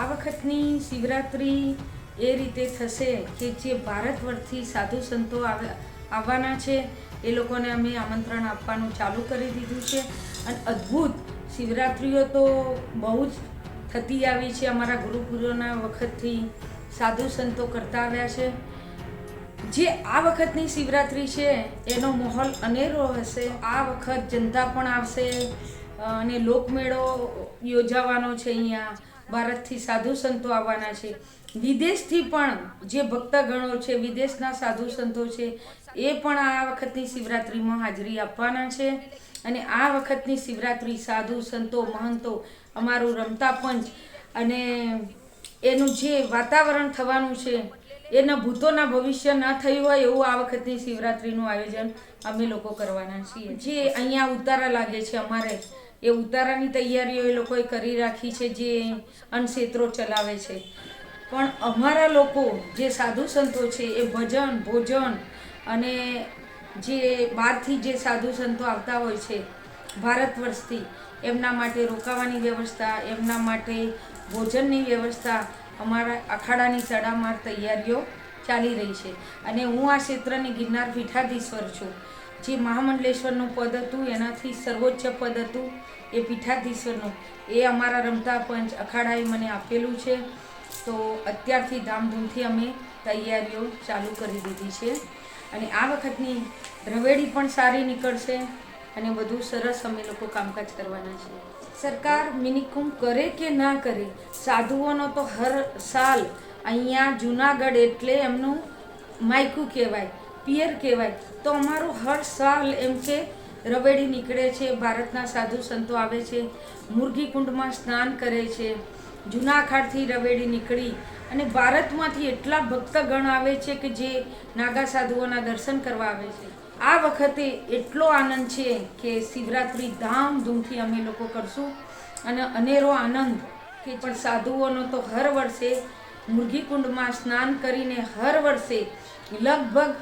આ વખતની શિવરાત્રિ એ રીતે થશે કે જે ભારત વર્ષથી સાધુ સંતો આવે- આવવાના છે, એ લોકોને અમે આમંત્રણ આપવાનું ચાલુ કરી દીધું છે. અને અદ્ભુત શિવરાત્રિઓ તો બહુ જ થતી આવી છે અમારા ગુરુપુરોના વખતથી સાધુ સંતો કરતા આવ્યા છે. જે આ વખતની શિવરાત્રિ છે, એનો માહોલ અનેરો હશે. આ વખત જનતા પણ આવશે. અને લોકમેળો યોજાવાનો છે અહીંયા. ભારતથી સાધુ સંતો આવવાના છે. વિદેશથી પણ જે ભક્તગણો છે, વિદેશના સાધુ સંતો છે, એ પણ આ વખતની શિવરાત્રિમાં હાજરી આપવાના છે. અને આ વખતની શિવરાત્રિ સાધુ સંતો, મહંતો અમારું રમતા પંચ અને એનું જે વાતાવરણ થવાનું છે, એના ભૂતોના ભવિષ્ય ન થયું હોય એવું આ વખતની શિવરાત્રિનું આયોજન અમે લોકો કરવાના છીએ. જે અહીંયા ઉતારા લાગે છે અમારે એ ઉતારાની તૈયારીઓ એ લોકોએ કરી રાખી છે, જે અનક્ષેત્રો ચલાવે છે. પણ અમારા લોકો, જે સાધુ સંતો છે, એ ભજન, ભોજન અને જે બહારથી જે સાધુ સંતો આવતા હોય છે, ભારત વર્ષથી, એમના માટે રોકાવાની વ્યવસ્થા, એમના માટે ભોજનની વ્યવસ્થા, અમારા અખાડાની તડામાર તૈયારીઓ ચાલી રહી છે. અને હું આ ક્ષેત્રની ગિરનાર પીઠાધીશ્વર છું. જે મહામંડલેશ્વરનું પદ હતું, એનાથી સર્વોચ્ચ પદ હતું, એ પીઠાધીશ્વરનું. એ અમારા રમતા પંચ અખાડાએ મને આપેલું છે. તો અત્યારથી ધામધૂમથી અમે તૈયારીઓ ચાલુ કરી દીધી છે. અને આ વખતની રવેડી પણ સારી નીકળશે અને બધું સરસ અમે લોકો કામકાજ કરવાના છીએ. સરકાર મિનિકુંભ કરે કે ના કરે, સાધુઓનો તો હર સાલ. અહીંયા જુનાગઢ એટલે એમનું માયકું કહેવાય. પિયર કહેવાય. તો અમારું હર સાલ એમ કે રવેડી નીકળે છે, ભારતના સાધુ સંતો આવે છે, મુરગી કુંડમાં સ્નાન કરે છે, જૂનાખાડથી રવેડી નીકળી અને ભારતમાંથી એટલા ભક્તગણ આવે છે કે જે નાગા સાધુઓના દર્શન કરવા આવે છે. આ વખતે એટલો આનંદ છે કે શિવરાત્રિ ધામધૂમથી અમે લોકો કરશું અને અનેરો આનંદ કે પણ સાધુઓનો તો હર વર્ષે મુરગી કુંડમાં સ્નાન કરીને હર વર્ષે લગભગ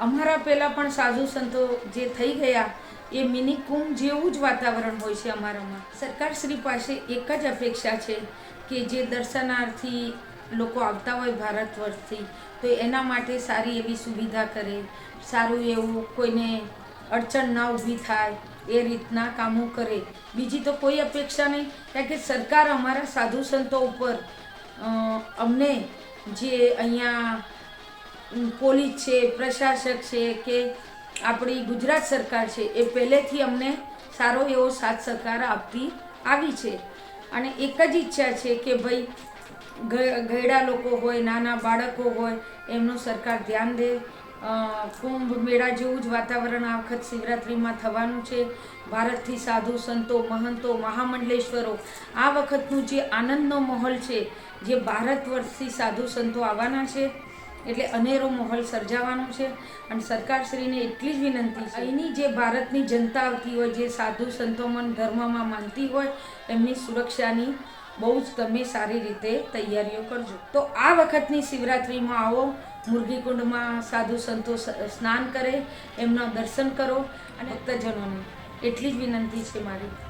અમારા પહેલાં પણ સાધુ સંતો જે થઈ ગયા, એ મિની કુંભ જેવું જ વાતાવરણ હોય છે અમારામાં. સરકારશ્રી પાસે એક જ અપેક્ષા છે કે જે દર્શનાર્થી લોકો આવતા હોય ભારત વર્ષથી, તો એના માટે સારી એવી સુવિધા કરે, સારું એવું કોઈને અડચણ ના ઊભી થાય, એ રીતના કામો કરે. બીજી તો કોઈ અપેક્ષા નહીં, કારણ કે સરકાર અમારા સાધુ સંતો ઉપર અમને જે અહીંયા પોલીસ છે, પ્રશાસક છે કે આપણી ગુજરાત સરકાર છે, એ પહેલેથી અમને સારો એવો સાથ સહકાર આપતી આવી છે. અને એક જ ઈચ્છા છે કે ભાઈ ગયડા લોકો હોય, નાના બાળકો હોય, એમનું સરકાર ધ્યાન દે. કુંભ મેળા જેવું જ વાતાવરણ આ વખત શિવરાત્રિમાં થવાનું છે. ભારતથી સાધુ સંતો, મહંતો, મહામંડલેશ્વરો, આ વખતનું જે આનંદનો માહોલ છે, જે ભારત વર્ષથી સાધુ સંતો આવવાના છે એટલે અનેરો માહોલ સર્જાવાનો છે અને સરકારશ્રીને એટલી જ વિનંતી છે. અહીંની જે ભારતની જનતા આવતી હોય, જે સાધુ સંતોમન ધર્મમાં માનતી હોય, એમની સુરક્ષાની બહુ જ તમે સારી રીતે તૈયારીઓ કરજો. તો આ વખતની શિવરાત્રિમાં આવો, મુરગીકુંડમાં સાધુ સંતો સ્નાન કરે, એમના દર્શન કરો અને ભક્તજનોને એટલી જ વિનંતી છે મારી.